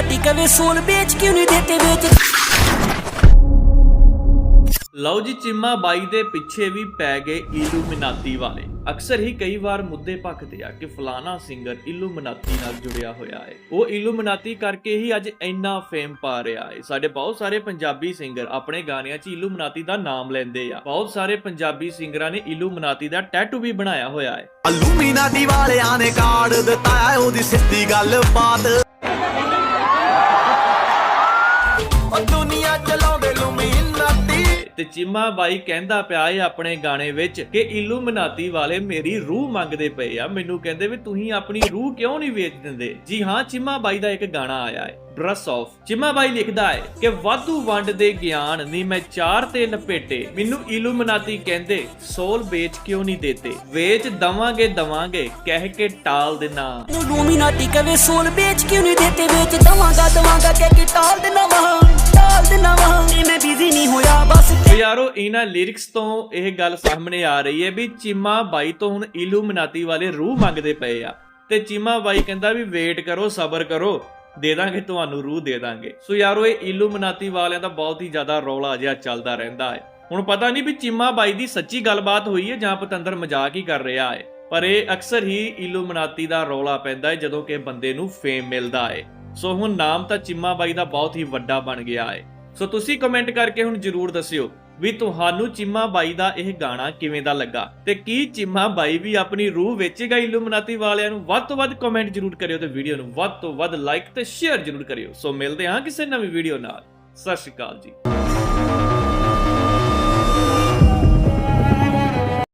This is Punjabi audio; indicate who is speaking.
Speaker 1: ਇਲੂਮੀਨਾਟੀ ਕਵੇ ਸੋਲ ਵੇਚ ਕਿਉਂ ਨਹੀਂ ਦੇਤੇ ਵੇਚ
Speaker 2: ਲਓ ਜੀ ਚਿੰਮਾ ਬਾਈ ਦੇ ਪਿੱਛੇ ਵੀ ਪੈ ਗਏ ਇਲੂਮਿਨਾਤੀ ਵਾਲੇ। ਅਕਸਰ ਹੀ ਕਈ ਵਾਰ ਮੁੱਦੇ ਭਖਦੇ ਆ ਕਿ ਫਲਾਣਾ ਸਿੰਗਰ ਇਲੂਮਿਨਾਤੀ ਨਾਲ ਜੁੜਿਆ ਹੋਇਆ ਹੈ। ਉਹ ਇਲੂਮਿਨਾਤੀ ਕਰਕੇ ਹੀ ਅੱਜ ਇੰਨਾ ਫੇਮ ਪਾ ਰਿਹਾ ਹੈ। ਸਾਡੇ ਬਹੁਤ ਸਾਰੇ ਪੰਜਾਬੀ ਸਿੰਗਰ ਆਪਣੇ ਗਾਣਿਆਂ 'ਚ ਇਲੂਮਿਨਾਤੀ ਦਾ ਨਾਮ ਲੈਂਦੇ ਆ। ਬਹੁਤ ਸਾਰੇ ਪੰਜਾਬੀ ਸਿੰਗਰਾਂ ਨੇ ਇਲੂਮਿਨਾਤੀ ਦਾ ਟੈਟੂ ਵੀ ਬਣਾਇਆ ਹੋਇਆ ਹੈ।
Speaker 3: ਅਲੂਮੀਨਾਟੀ ਵਾਲਿਆਂ ਨੇ ਕਾਰਡ ਦਿੱਤਾ ਹੈ ਉਹਦੀ ਸਿੱਧੀ ਗੱਲ ਬਾਤ ਉਹ ਦੁਨੀਆ ਚਲਾਉਂਦੇ ਲੂਮੀਨਾਟੀ
Speaker 2: ਤੇ ਚਿੰਮਾ ਬਾਈ ਕਹਿੰਦਾ ਪਿਆ ਏ ਆਪਣੇ ਗਾਣੇ ਵਿੱਚ ਕਿ ਇਲੂਮਿਨਾਤੀ ਵਾਲੇ ਮੇਰੀ ਰੂਹ ਮੰਗਦੇ ਪਏ ਆ। ਮੈਨੂੰ ਕਹਿੰਦੇ ਵੀ ਤੁਸੀਂ ਆਪਣੀ ਰੂਹ ਕਿਉਂ ਨਹੀਂ ਵੇਚ ਦਿੰਦੇ? ਜੀ ਹਾਂ ਚਿੰਮਾ ਬਾਈ ਦਾ ਇੱਕ ਗਾਣਾ ਆਇਆ ਹੈ ਬ੍ਰਸ ਆਫ ਚਿੰਮਾ ਬਾਈ ਲਿਖਦਾ ਹੈ ਕਿ ਵਾਧੂ ਵੰਡ ਦੇ ਗਿਆਨ ਨਹੀਂ ਮੈਂ ਚਾਰ ਤੇ ਲਪੇਟੇ। ਮੈਨੂੰ ਇਲੂਮਿਨਾਤੀ ਕਹਿੰਦੇ ਸੋਲ ਵੇਚ ਕਿਉਂ ਨਹੀਂ ਦੇਤੇ? ਵੇਚ ਦਵਾਂਗੇ ਦਵਾਂਗੇ ਕਹਿ ਕੇ ਟਾਲ ਦੇਣਾ।
Speaker 1: ਇਲੂਮੀਨਾਟੀ ਕਵੇ ਸੋਲ ਵੇਚ ਕਿਉਂ ਨਹੀਂ ਦੇਤੇ? ਵੇਚ ਦਵਾਂਗਾ ਦਵਾਂਗਾ ਕਹਿ ਕੇ ਟਾਲ ਦੇਣਾ ਵਾਂ ਟਾਲ ਦੇਣਾ ਵਾਂ, ਮੈਂ ਬਿਜ਼ੀ ਨਹੀਂ ਹੋਇਆ, ਬਸ
Speaker 2: ਤੋ ਯਾਰੋ, ਇਹਨਾਂ ਲਿਰਿਕਸ ਤੋਂ ਇਹ ਗੱਲ ਸਾਹਮਣੇ ਆ ਰਹੀ ਹੈ ਵੀ ਚੀਮਾ ਬਾਈ ਤੋਂ ਹੁਣ ਇਲੂਮਿਨਾਤੀ ਵਾਲੇ ਰੂਹ ਮੰਗਦੇ ਪਏ ਆ। ਤੇ ਚੀਮਾ ਬਾਈ ਕਹਿੰਦਾ ਵੀ ਵੇਟ ਕਰੋ, ਸਬਰ ਕਰੋ, ਦੇ ਦਾਂਗੇ, ਤੁਹਾਨੂੰ ਰੂਹ ਦੇ ਦਾਂਗੇ। ਸੋ ਯਾਰੋ, ਇਹ ਇਲੂਮਿਨਾਤੀ ਵਾਲਿਆਂ ਦਾ ਬਹੁਤ ਹੀ ਜ਼ਿਆਦਾ ਰੌਲਾ ਜਿਹਾ ਚੱਲਦਾ ਰਹਿੰਦਾ ਹੈ। ਹੁਣ ਪਤਾ ਨਹੀਂ ਵੀ ਚੀਮਾ ਬਾਈ ਦੀ ਸੱਚੀ ਗੱਲਬਾਤ ਹੋਈ ਹੈ ਜਾਂ ਪਤੰਦਰ ਮਜ਼ਾਕ ਹੀ ਕਰ ਰਿਹਾ ਹੈ। ਪਰ ਇਹ ਅਕਸਰ ਹੀ ਇਲੂਮਿਨਾਤੀ ਦਾ ਰੌਲਾ ਪੈਂਦਾ ਹੈ ਜਦੋਂ ਕਿ ਬੰਦੇ ਨੂੰ ਫੇਮ ਮਿਲਦਾ ਹੈ। ਸੋ ਹੁਣ ਨਾਮ ਤਾਂ ਚੀਮਾ ਬਾਈ ਦਾ ਬਹੁਤ ਹੀ ਵੱਡਾ ਬਣ ਗਿਆ ਹੈ। ਸੋ ਤੁਸੀਂ ਕਮੈਂਟ ਕਰਕੇ ਹੁਣ ਜਰੂਰ ਦੱਸਿਓ ਵੀ ਤੁਹਾਨੂੰ ਚੀਮਾ ਬਾਈ ਦਾ ਇਹ ਗਾਣਾ ਕਿਵੇਂ ਦਾ ਲੱਗਾ ਤੇ ਕੀ ਚੀਮਾ ਬਾਈ ਵੀ ਆਪਣੀ ਰੂਹ ਵੇਚੇਗਾ ਇਲੂਮਿਨਾਤੀ ਵਾਲਿਆਂ ਨੂੰ? ਵੱਧ ਤੋਂ ਵੱਧ ਕਮੈਂਟ ਜਰੂਰ ਕਰਿਓ ਤੇ ਵੀਡੀਓ ਨੂੰ ਵੱਧ ਤੋਂ ਵੱਧ ਲਾਈਕ ਤੇ ਸ਼ੇਅਰ ਜਰੂਰ ਕਰਿਓ। ਸੋ ਮਿਲਦੇ ਹਾਂ ਕਿਸੇ ਨਵੀਂ ਵੀਡੀਓ ਨਾਲ। ਸਤਿ ਸ਼੍ਰੀ ਅਕਾਲ ਜੀ।